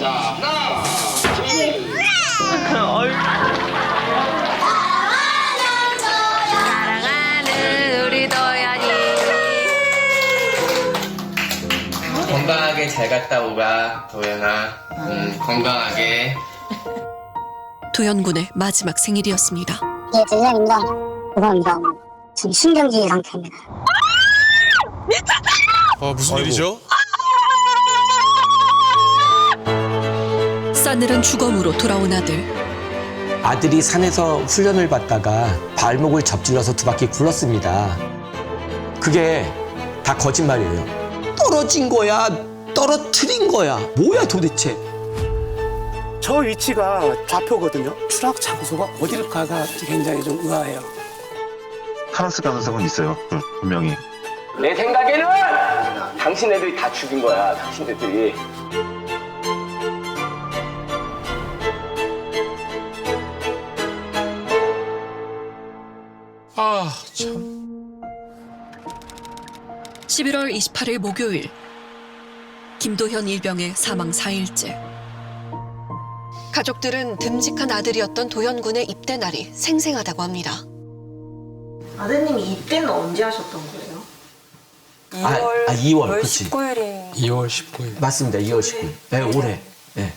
자, 하나, 둘, 사랑하는 우리 도연이 건강하게 잘 갔다 오가 도연아 음, 건강하게 도연군의 마지막 생일이었습니다. 예, 대장입니다. 죄송합니다. 지금 신경질 상태입니다. 아 무슨 일이죠? 싸늘한 주검으로 돌아온 아들. 아들이 산에서 훈련을 받다가 발목을 접질러서 두 바퀴 굴렀습니다. 그게 다 거짓말이에요. 떨어진 거야, 떨어뜨린 거야. 뭐야 도대체? 저 위치가 좌표거든요. 추락 장소가 어딜까가 굉장히 좀 의아해요. 카라스 가능성은 있어요. 그, 분명히. 내 생각에는 당신네들이 다 죽인 거야 당신네들이 11월 28일 목요일. 김도현 일병의 사망 4일째. 가족들은 듬직한 아들이었던 도현 군의 입대 날이 생생하다고 합니다. 아드님이 입대는 언제 하셨던 거예요? 아, 아 2월, 그렇지. 19일이 2월 19일. 맞습니다. 2월 19일. 네, 올해. 네.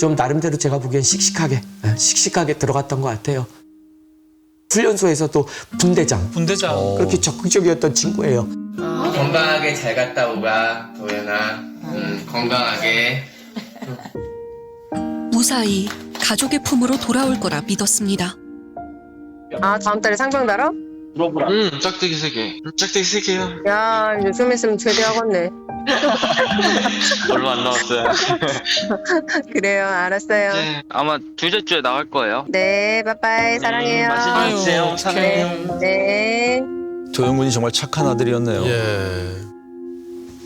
좀 나름대로 제가 보기엔 씩씩하게, 네, 씩씩하게 들어갔던 것 같아요. 훈련소에서 또 분대장. 분대장. 그렇게 적극적이었던 친구예요. 건강하게 잘 갔다 오가 도연아 음, 건강하게 무사히 가족의 품으로 돌아올 거라 믿었습니다. 아 다음 달에 상병 달아? 음, 짝대기 세 개. 짝대기 세 개요. 야좀 있으면 제대하겠네 얼마 안 남았어요. 그래요 알았어요 네, 아마 둘째 주에 나갈 거예요. 네 빠빠이 사랑해요 맛있게 드세요. 사랑해요. 네 도영군이 정말 착한 아들이었네요. 예.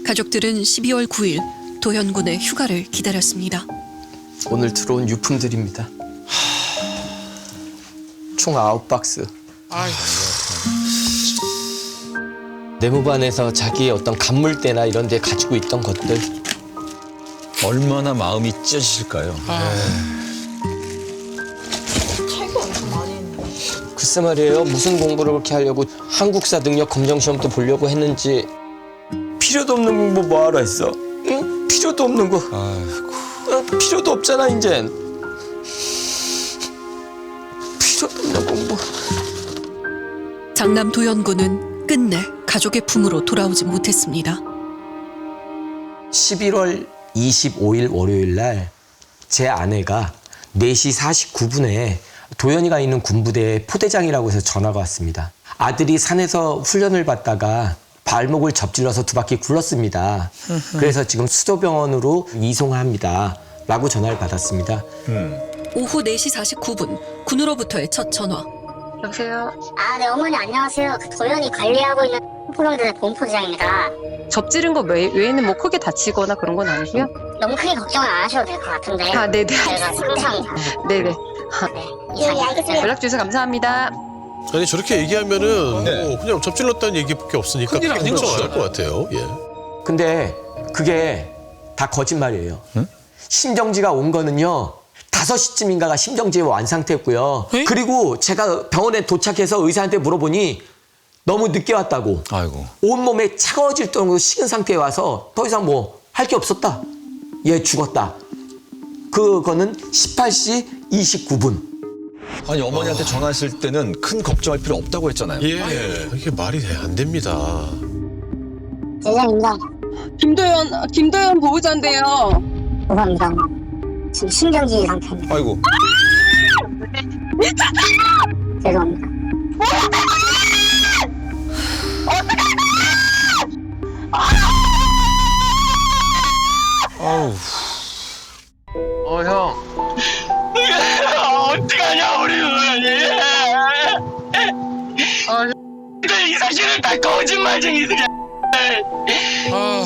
가족들은 12월 9일 도현군의 휴가를 기다렸습니다. 오늘 들어온 유품들입니다. 총 9박스. 아이고. 내무반에서 자기의 어떤 간물대나 이런 데 가지고 있던 것들. 얼마나 마음이 찢어지실까요? 책이 엄청 많이 있는데. 글쎄 말이에요. 무슨 공부를 그렇게 하려고 한국사 능력 검정 시험도 보려고 했는지 필요도 없는 공부 뭐 하러 했어? 응? 필요도 없는 거. 아이고. 어, 필요도 없잖아 이젠. 필요도 없는 공부. 장남 도현군은 끝내 가족의 품으로 돌아오지 못했습니다. 11월 25일 월요일 날 제 아내가 4시 49분에 도현이가 있는 군부대에 포대장이라고 해서 전화가 왔습니다. 아들이 산에서 훈련을 받다가 발목을 접질러서 두 바퀴 굴렀습니다. 그래서 지금 수도병원으로 이송합니다. 라고 전화를 받았습니다. 오후 4시 49분 군으로부터의 첫 전화. 여보세요 아, 네, 어머니 안녕하세요. 그 도연이 관리하고 있는 포병대 본부장입니다. 접지른 거 외, 외에는 뭐 크게 다치거나 그런 건 아니고요? 너무 크게 걱정은 안 하셔도 될 것 같은데. 아 네네 제가 상상. 네네 네, 이상입니다. 연락 주셔서 감사합니다 아니 저렇게 얘기하면은 네. 뭐 그냥 접질렀다는 얘기밖에 없으니까 큰일 아닌 걱정 거죠. 안할 것 같아요. 예. 근데 그게 다 거짓말이에요. 심정지가 온 거는요. 5시쯤인가가 심정지가 완 상태였고요. 그리고 제가 병원에 도착해서 의사한테 물어보니 너무 늦게 왔다고. 아이고. 온몸에 차가워질 정도로 식은 상태에 와서 더 이상 뭐 할 게 없었다. 얘 죽었다. 그거는 18시 29분. 아니 어머니한테 전화했을 때는 큰 걱정할 필요 없다고 했잖아요. 예. 이게 말이 돼, 안 됩니다. 대장입니다. 김도연 김도연 보호자인데요 죄송합니다. 지금 신경질 상태입니다. 아이고. 죄송합니다. 아우. 어, 형. 어떡하냐, 우리 도연이. 아, 근데 이 사실은 다 거짓말쟁이들이야. 아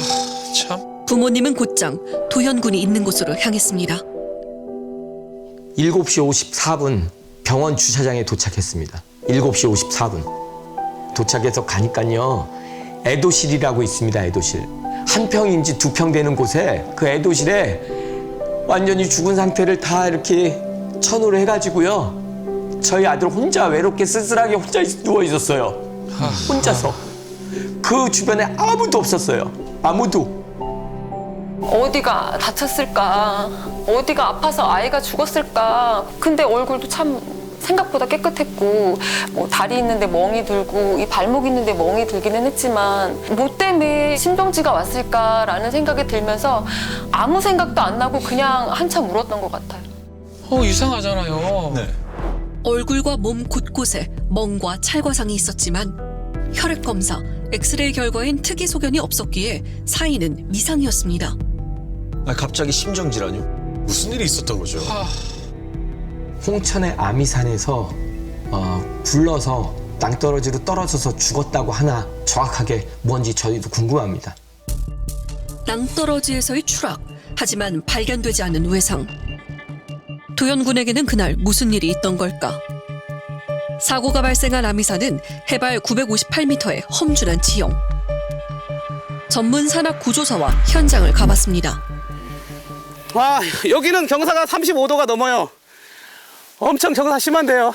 참. 부모님은 곧장 도현군이 있는 곳으로 향했습니다. 7시 54분 병원 주차장에 도착했습니다. 7시 54분. 도착해서 가니까요. 애도실이라고 있습니다. 애도실. 한 평인지 두 평 되는 곳에 그 애도실에 완전히 죽은 상태를 다 이렇게 천으로 해가지고요. 저희 아들 혼자 외롭게 쓸쓸하게 혼자 누워 있었어요. 혼자서. 그 주변에 아무도 없었어요. 아무도. 어디가 다쳤을까? 어디가 아파서 아이가 죽었을까? 근데 얼굴도 참 생각보다 깨끗했고 뭐 다리 있는데 멍이 들고 이 발목 있는데 멍이 들기는 했지만 뭐 때문에 신병지가 왔을까라는 생각이 들면서 아무 생각도 안 나고 그냥 한참 울었던 것 같아요. 어 이상하잖아요. 네. 얼굴과 몸 곳곳에 멍과 찰과상이 있었지만 혈액 검사, 엑스레이 결과엔 특이 소견이 없었기에 사인은 미상이었습니다. 아, 갑자기 심정 질환이요? 무슨 일이 있었던 거죠? 홍천의 아미산에서 어, 굴러서 낭떠러지로 떨어져서 죽었다고 하나 정확하게 뭔지 저희도 궁금합니다. 낭떠러지에서의 추락, 하지만 발견되지 않은 외상. 도연군에게는 그날 무슨 일이 있던 걸까? 사고가 발생한 아미산은 해발 958m의 험준한 지형. 전문 산악 구조사와 현장을 가봤습니다. 와 여기는 경사가 35도가 넘어요. 엄청 경사 심한데요.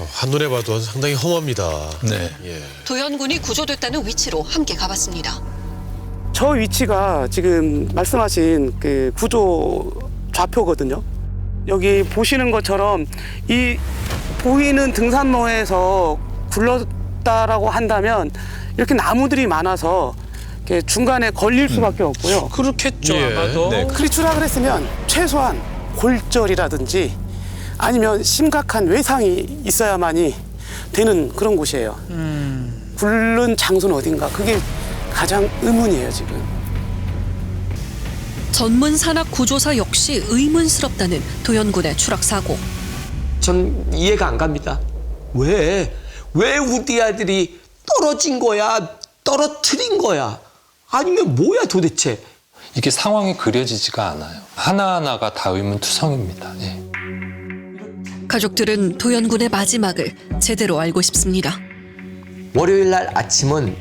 어, 한눈에 봐도 상당히 험합니다. 네. 예. 도연군이 구조됐다는 위치로 함께 가봤습니다. 저 위치가 지금 말씀하신 그 구조 좌표거든요. 여기 보시는 것처럼 이 보이는 등산로에서 굴렀다라고 한다면 이렇게 나무들이 많아서 이렇게 중간에 걸릴 수밖에 없고요. 그렇겠죠 예. 아마도. 네. 추락을 했으면 최소한 골절이라든지 아니면 심각한 외상이 있어야만이 되는 그런 곳이에요. 굴른 장소는 어딘가 그게 가장 의문이에요 지금. 전문 산악 구조사 역시 의문스럽다는 도연군의 추락 사고. 전 이해가 안 갑니다. 왜? 왜 우리 아들이 떨어진 거야? 떨어뜨린 거야? 아니면 뭐야 도대체? 이게 상황이 그려지지가 않아요. 하나하나가 다 의문투성입니다. 예. 가족들은 도연군의 마지막을 제대로 알고 싶습니다. 월요일 날 아침은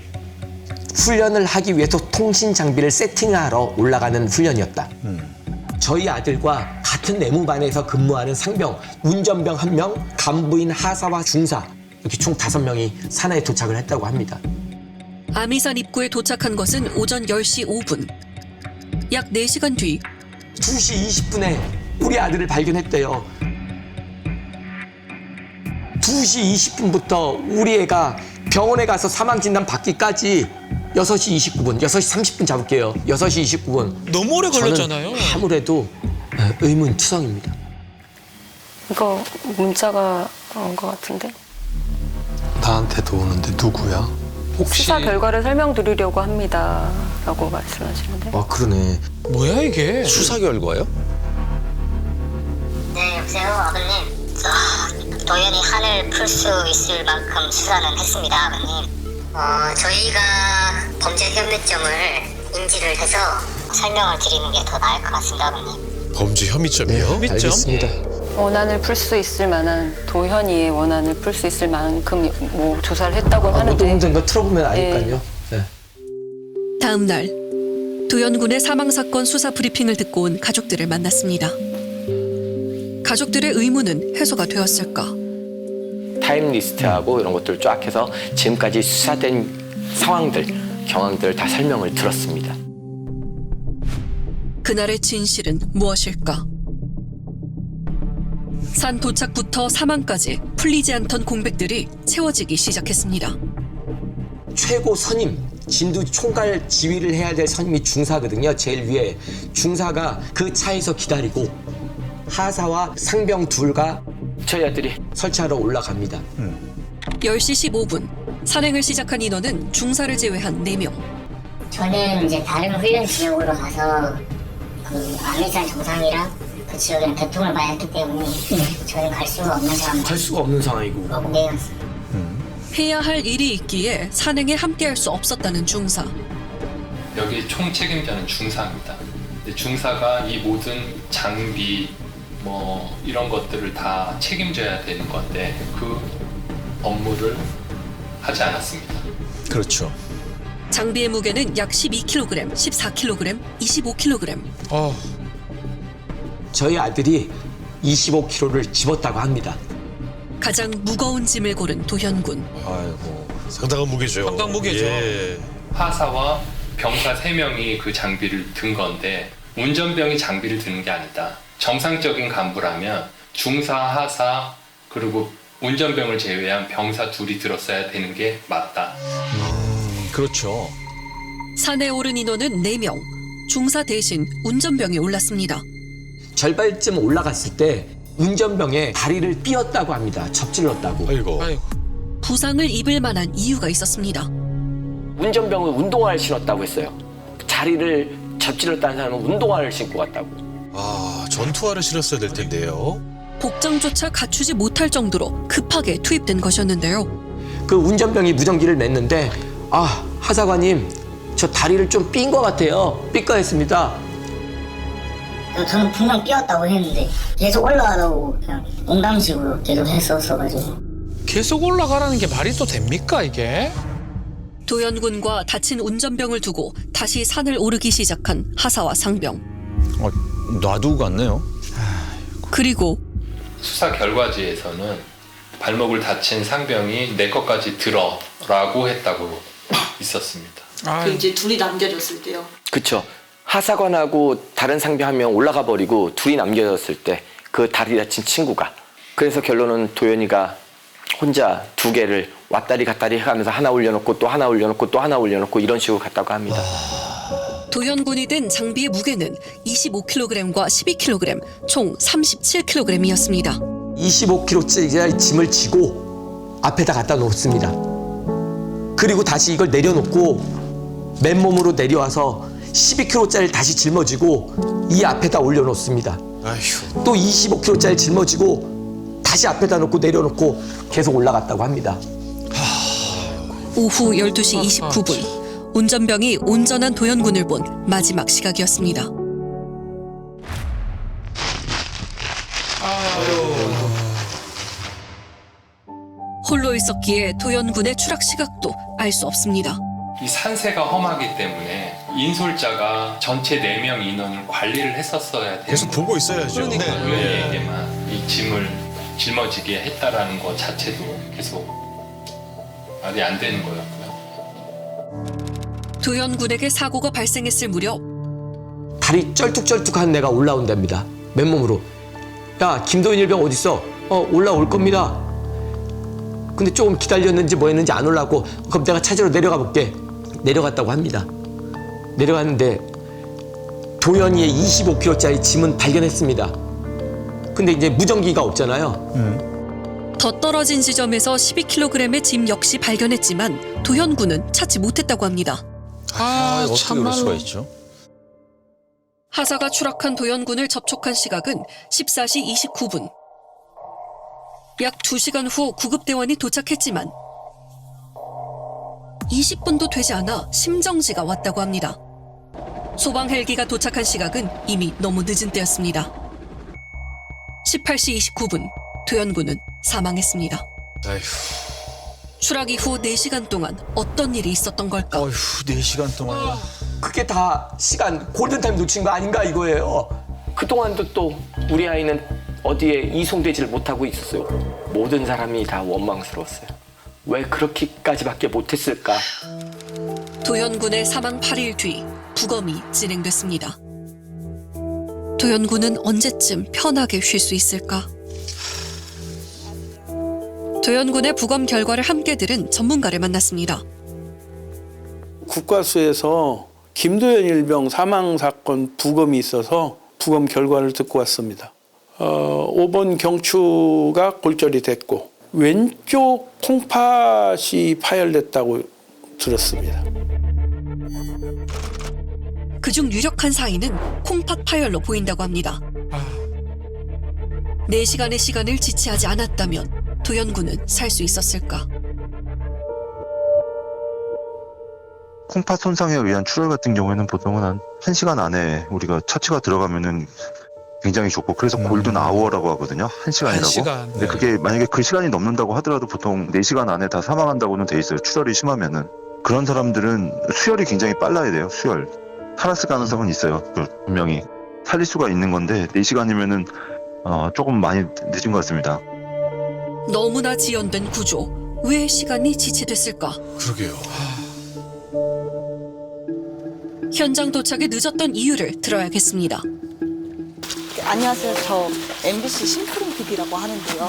훈련을 하기 위해서 통신 장비를 세팅하러 올라가는 훈련이었다. 저희 아들과 같은 내무반에서 근무하는 상병, 운전병 한 명, 간부인 하사와 중사 이렇게 총 다섯 명이 산에 도착을 했다고 합니다. 아미산 입구에 도착한 것은 오전 10시 5분. 약 4시간 뒤 2시 20분에 우리 아들을 발견했대요. 2시 20분부터 우리 애가 병원에 가서 사망 진단 받기까지 6시 29분, 6시 30분 잡을게요. 6시 29분. 너무 오래 걸렸잖아요. 저는 아무래도 의문투성입니다. 이거 문자가 온 것 같은데 나한테도 오는데 누구야? 혹시 수사 결과를 설명드리려고 합니다라고 말씀하시는데 아 그러네. 뭐야 이게? 수사 결과요? 네, 여보세요, 아버님. 저, 도연이 한을 풀 수 있을 만큼 수사는 했습니다, 아버님. 어, 저희가 범죄 혐의점을 인지를 해서 설명을 드리는 게 더 나을 것 같습니다, 아버님. 범죄 혐의점이요? 네. 알겠습니다. 원한을 풀 수 있을 만한 도현이의 원한을 풀 수 있을 만큼 뭐 조사를 했다고 아, 하는데 거 틀어보면 아니까요. 네. 다음 날 도연군의 사망 사건 수사 브리핑을 듣고 온 가족들을 만났습니다. 가족들의 의문은 해소가 되었을까? 타임리스트하고 이런 것들 쫙 해서 지금까지 수사된 상황들, 경황들 다 설명을 들었습니다. 그날의 진실은 무엇일까? 산 도착부터 사망까지 풀리지 않던 공백들이 채워지기 시작했습니다. 최고 선임 진두 총괄 지휘를 해야 될 선임이 중사거든요. 제일 위에 중사가 그 차에서 기다리고 하사와 상병 둘과 저희 아들이 설치하러 올라갑니다. 10시 15분 산행을 시작한 인원은 중사를 제외한 4명. 저는 이제 다른 훈련 지역으로 가서 그 아미산 정상이랑 그 지역에는 교통을 많이 했기 때문에 저는 갈 수가 없는 상황. 갈 수가 없는 상황이고. 네, 해야 할 일이 있기에 산행에 함께할 수 없었다는 중사. 여기 총 책임자는 중사입니다. 근데 중사가 이 모든 장비 뭐 이런 것들을 다 책임져야 되는 건데 그 업무를 하지 않았습니다. 그렇죠. 장비의 무게는 약 12kg, 14kg, 25kg. 어. 저희 아들이 25kg를 집었다고 합니다. 가장 무거운 짐을 고른 도현군. 아이고. 상당한 무게죠. 상당 무게죠. 예. 하사와 병사 3명이 그 장비를 든 건데 운전병이 장비를 드는 게 아니다. 정상적인 간부라면 중사, 하사 그리고 운전병을 제외한 병사 둘이 들었어야 되는 게 맞다. 그렇죠. 산에 오른 인원은 4명. 중사 대신 운전병이 올랐습니다. 절반쯤 올라갔을 때 운전병에 다리를 삐었다고 합니다. 접질렀다고. 아이고. 아이고. 부상을 입을 만한 이유가 있었습니다. 운전병은 운동화를 신었다고 했어요. 자리를 접질렀다는 사람은 운동화를 신고 갔다고. 아, 전투화를 신었어야 될 텐데요. 복장조차 갖추지 못할 정도로 급하게 투입된 것이었는데요. 그 운전병이 무전기를 냈는데 아 하사관님 저 다리를 좀 삔 것 같아요. 삐까했습니다. 저는 분명 삐었다고 했는데 계속 올라가라고 그냥 농담식으로 계속 했었어가지고 계속 올라가라는 게 말이 또 됩니까 이게? 도현군과 다친 운전병을 두고 다시 산을 오르기 시작한 하사와 상병. 어, 놔두고 갔네요. 그리고 수사 결과지에서는 발목을 다친 상병이 내 것까지 들어라고 했다고 있었습니다. 그 이제 둘이 남겨졌을 때요. 그쵸. 하사관하고 다른 상병 한명 올라가 버리고 둘이 남겨졌을 때 그 다리 다친 친구가 그래서 결론은 도현이가 혼자 두 개를 왔다리 갔다리 해가면서 하나 올려놓고 또 하나 올려놓고 또 하나 올려놓고 이런 식으로 갔다고 합니다. 도현군이 든 장비의 무게는 25kg과 12kg, 총 37kg이었습니다. 25kg짜리 짐을 지고 앞에다 갖다 놓습니다. 그리고 다시 이걸 내려놓고 맨몸으로 내려와서 12kg짜리 다시 짊어지고 이 앞에다 올려놓습니다. 아휴. 또 25kg짜리 짊어지고 다시 앞에다 놓고 내려놓고 계속 올라갔다고 합니다. 오후 12시 29분 운전병이 온전한 도현군을 본 마지막 시각이었습니다. 홀로 있었기에 도현군의 추락 시각도 알 수 없습니다. 이 산세가 험하기 때문에 인솔자가 전체 4명 인원을 관리를 했었어야 되는 계속 보고 있어야죠. 네. 예. 도현이에게만 이 짐을 짊어지게 했다라는 것 자체도 계속 말이 안 되는 거였고요. 도현군에게 사고가 발생했을 무렵 다리 쩔뚝쩔뚝한 애가 올라온답니다. 맨몸으로. 야, 김도현 일병 어딨어? 어, 올라올 겁니다. 근데 조금 기다렸는지 뭐 했는지 안 올라왔고, 그럼 내가 찾으러 내려가 볼게. 내려갔다고 합니다. 내려갔는데, 도현이의 25kg짜리 짐은 발견했습니다. 근데 이제 무전기가 없잖아요. 더 떨어진 지점에서 12kg의 짐 역시 발견했지만 도현 군은 찾지 못했다고 합니다. 아, 어떻게 그럴 수가. 있죠? 하사가 추락한 도현 군을 접촉한 시각은 14시 29분. 약 2시간 후 구급대원이 도착했지만 20분도 되지 않아 심정지가 왔다고 합니다. 소방 헬기가 도착한 시각은 이미 너무 늦은 때였습니다. 18시 29분 도현군은 사망했습니다. 아휴. 추락 이후 4시간 동안 어떤 일이 있었던 걸까? 어휴, 4시간 동안이나. 그게 다 시간, 골든타임 놓친 거 아닌가 이거예요. 그동안도 또 우리 아이는 어디에 이송되지를 못하고 있었어요. 모든 사람이 다 원망스러웠어요. 왜 그렇게까지밖에 못했을까? 도현군의 사망 8일 뒤 부검이 진행됐습니다. 도현군은 언제쯤 편하게 쉴 수 있을까? 도현군의 부검 결과를 함께 들은 전문가를 만났습니다. 국과수에서 김도현 일병 사망 사건 부검이 있어서 부검 결과를 듣고 왔습니다. 어, 5번 경추가 골절이 됐고 왼쪽 콩팥이 파열됐다고 들었습니다. 그중 유력한 사인은 콩팥 파열로 보인다고 합니다. 4시간의 시간을 지체하지 않았다면 도현군은 살 수 있었을까? 콩팥 손상에 의한 출혈 같은 경우에는 보통은 한 1시간 안에 우리가 처치가 들어가면은 굉장히 좋고 그래서 골든 아워라고 하거든요. 1시간이라고. 한 시간. 근데 그게 만약에 그 시간이 넘는다고 하더라도 보통 4시간 안에 다 사망한다고는 돼 있어요. 출혈이 심하면은. 그런 사람들은 수혈이 굉장히 빨라야 돼요. 수혈. 살았을 가능성은 있어요. 그 분명히 살릴 수가 있는 건데 4시간이면은 어, 조금 많이 늦은 것 같습니다. 너무나 지연된 구조. 왜 시간이 지체됐을까? 그러게요. 현장 도착에 늦었던 이유를 들어야겠습니다. 안녕하세요. 저 MBC 심크림 TV라고 하는데요.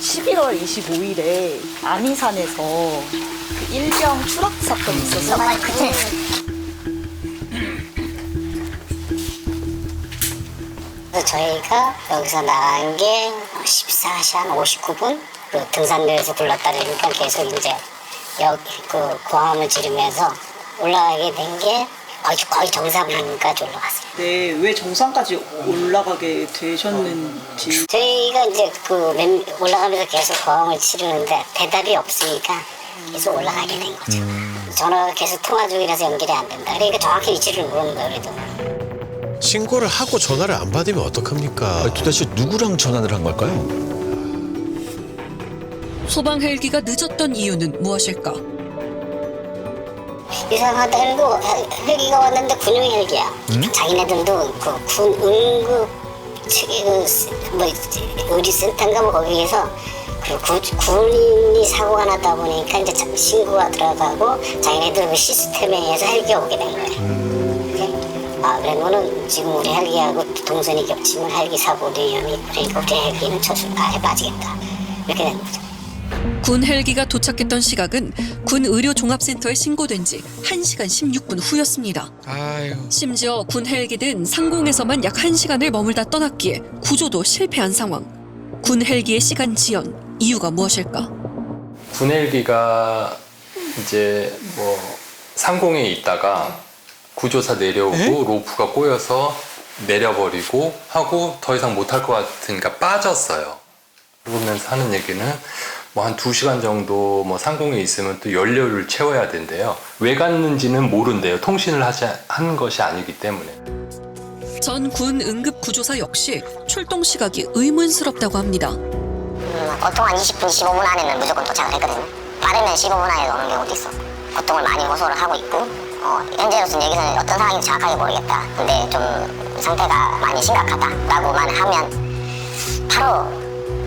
11월 25일에 안이산에서 그 일병 추락 사건이 있어서 그래 저희가 여기서 나간 게 14시 한 59분 그 등산로에서 굴렀다니까 계속 이제 여기 그 고함을 지르면서 올라가게 된 게 거의 거의 정상까지 올라갔어요. 네, 왜 정상까지 올라가게 되셨는지 저희가 이제 그 맨- 올라가면서 계속 고함을 치르는데 대답이 없으니까 계속 올라가게 된 거죠. 전화가 계속 통화 중이라서 연결이 안 된다. 그러니까 정확히 위치를 모르는 거예요, 그래도. 신고를 하고 전화를 안 받으면 어떡합니까? 도대체 누구랑 전화를 한 걸까요? 소방 헬기가 늦었던 이유는 무엇일까? 이상하다 헬고 헬기가 왔는데 군용 헬기야. 자기네들도 그 군 응급 측이 그뭐 의료센터인가 뭐 거기에서 그 구, 군인이 사고가 났다 보니까 이제 자- 신고가 들어가고 자기네들 그 시스템에 의해서 헬기가 오게 된 거야. 아 그러면은 지금 우리 헬기하고 동선이 겹치면 헬기 사고도 위험이 있고 그러니까 우리 헬기는 처수 아예 빠지겠다. 이렇게 된 거죠. 군 헬기가 도착했던 시각은 군 의료 종합센터에 신고된 지 1시간 16분 후였습니다. 아유. 심지어 군 헬기는 상공에서만 약 1시간을 머물다 떠났기에 구조도 실패한 상황. 군 헬기의 시간 지연, 이유가 무엇일까? 군 헬기가 이제 뭐 상공에 있다가 구조사 내려오고 로프가 꼬여서 내려버리고 하고 더 이상 못할 것 같으니까 빠졌어요. 그러면서 하는 얘기는 뭐한두 시간 정도 뭐 상공에 있으면 또 연료를 채워야 된대요. 왜 갔는지는 모른대요. 통신을 하지 한 것이 아니기 때문에. 전 군 응급구조사 역시 출동 시각이 의문스럽다고 합니다. 음, 보통 한 20분, 15분 안에는 무조건 도착을 했거든요. 빠르면 15분 안에 오는 경우도 있어. 고통을 많이 호소를 하고 있고, 어, 현재로서는 여기서는 어떤 상황인지 정확하게 모르겠다. 근데 좀 상태가 많이 심각하다라고만 하면 바로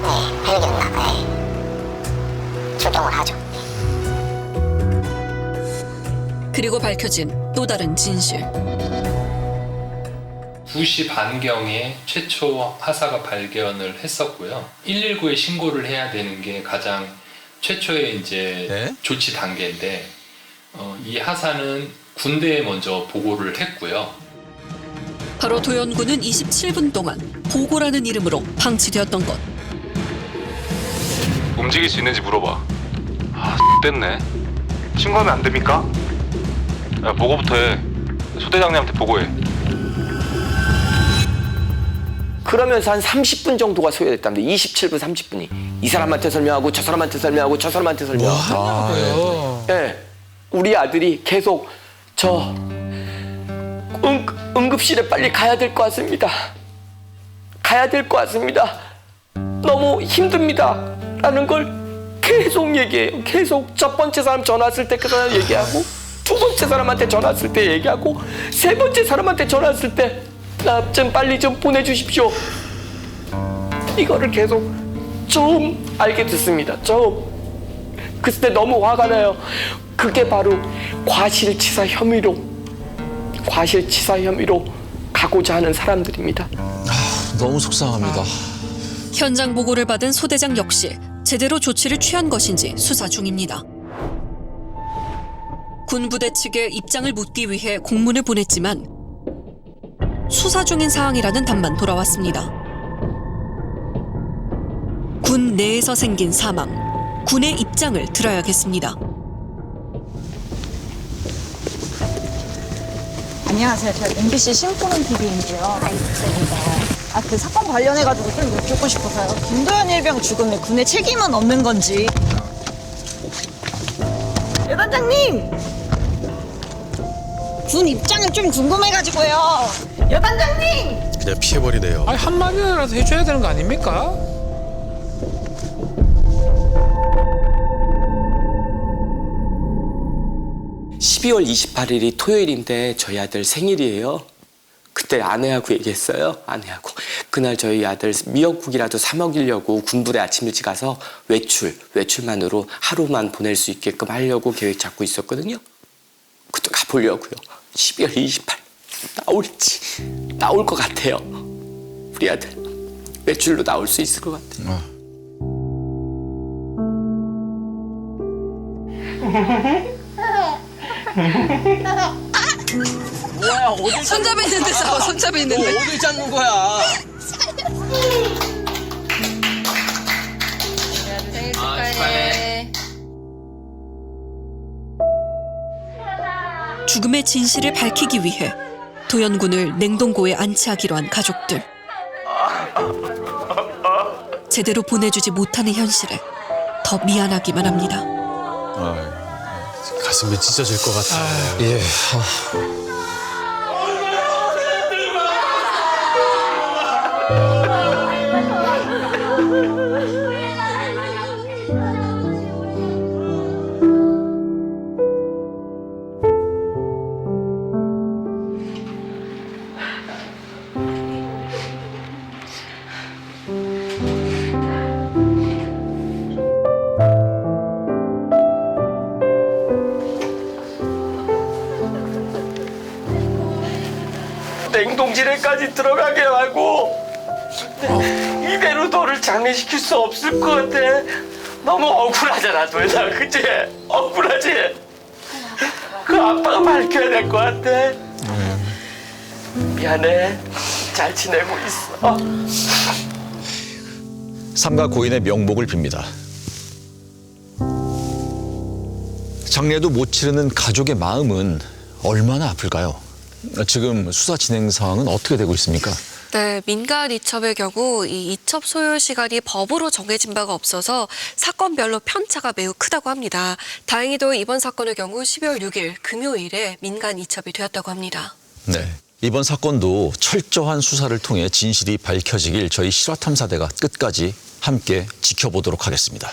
네, 헬기는 나, 네, 출동을 하죠. 그리고 밝혀진 또 다른 진실. 2시 반경에 최초 하사가 발견을 했었고요. 119에 신고를 해야 되는 게 가장 최초의 이제 조치 단계인데 어, 이 하사는 군대에 먼저 보고를 했고요. 바로 도연군은 27분 동안 보고라는 이름으로 방치되었던 것. 움직일 수 있는지 물어봐. 아, 됐네. 신고하면 안 됩니까? 야, 보고부터 해. 소대장님한테 보고해. 그러면서 한 30분 정도가 소요됐답니다. 27분 30분이. 이 사람한테 설명하고 저 사람한테 설명하고 저 사람한테 설명하고. 예. 우리 아들이 계속 저 응, 응급실에 빨리 가야 될 것 같습니다. 가야 될 것 같습니다. 너무 힘듭니다. 라는 걸 계속 얘기해요. 계속 첫 번째 사람 전화 왔을 때 그 사람 얘기하고 두 번째 사람한테 전화 왔을 때 얘기하고 세 번째 사람한테 전화 왔을 때 나 좀 빨리 좀 보내주십시오. 이거를 계속 처음 알게 됐습니다. 처음. 그때 너무 화가 나요. 그게 바로 과실치사 혐의로 과실치사 혐의로 가고자 하는 사람들입니다. 너무 속상합니다. 현장 보고를 받은 소대장 역시 제대로 조치를 취한 것인지 수사 중입니다. 군 부대 측에 입장을 묻기 위해 공문을 보냈지만 수사 중인 사항이라는 답만 돌아왔습니다. 군 내에서 생긴 사망, 군의 입장을 들어야겠습니다. 안녕하세요. 저 MBC 심포는 TV인데요. 아, 그 사건 관련해가지고 좀 여쭙고 싶어서요. 김도현 일병 죽음에 군의 책임은 없는 건지. 여단장님! 군 입장은 좀 궁금해가지고요. 여단장님! 그냥 피해버리네요. 아니 한마디라도 해줘야 되는 거 아닙니까? 12월 28일이 토요일인데 저희 아들 생일이에요. 그때 아내하고 얘기했어요. 아내하고. 그날 저희 아들 미역국이라도 사 먹이려고 군부대 아침 일찍 가서 외출, 외출만으로 하루만 보낼 수 있게끔 하려고 계획 잡고 있었거든요. 그때 가보려고요. 12월 28일 나올지 나올 것 같아요. 우리 아들 외출로 나올 수 있을 것 같아요. 뭐야 어딜 손잡이 있는데 싸워, 손잡이 있는데. 뭐 어딜 잡는 거야? 죽음의 진실을 밝히기 위해 도연군을 냉동고에 안치하기로 한 가족들. 제대로 보내주지 못하는 현실에 더 미안하기만 합니다. 가슴이 찢어질 것 같아. 예. 냉 동실에까지 들어가게 하고 이대로 너를 장례시킬 수 없을 것 같아. 너무 억울하잖아, 도현아. 그치? 억울하지? 그 아빠가 밝혀야 될 것 같아. 미안해. 잘 지내고 있어. 삼가 고인의 명복을 빕니다. 장례도 못 치르는 가족의 마음은 얼마나 아플까요? 지금 수사 진행 상황은 어떻게 되고 있습니까? 네, 민간 이첩의 경우 이 이첩 소요 시간이 법으로 정해진 바가 없어서 사건별로 편차가 매우 크다고 합니다. 다행히도 이번 사건의 경우 12월 6일 금요일에 민간 이첩이 되었다고 합니다. 네. 이번 사건도 철저한 수사를 통해 진실이 밝혀지길 저희 실화탐사대가 끝까지 함께 지켜보도록 하겠습니다.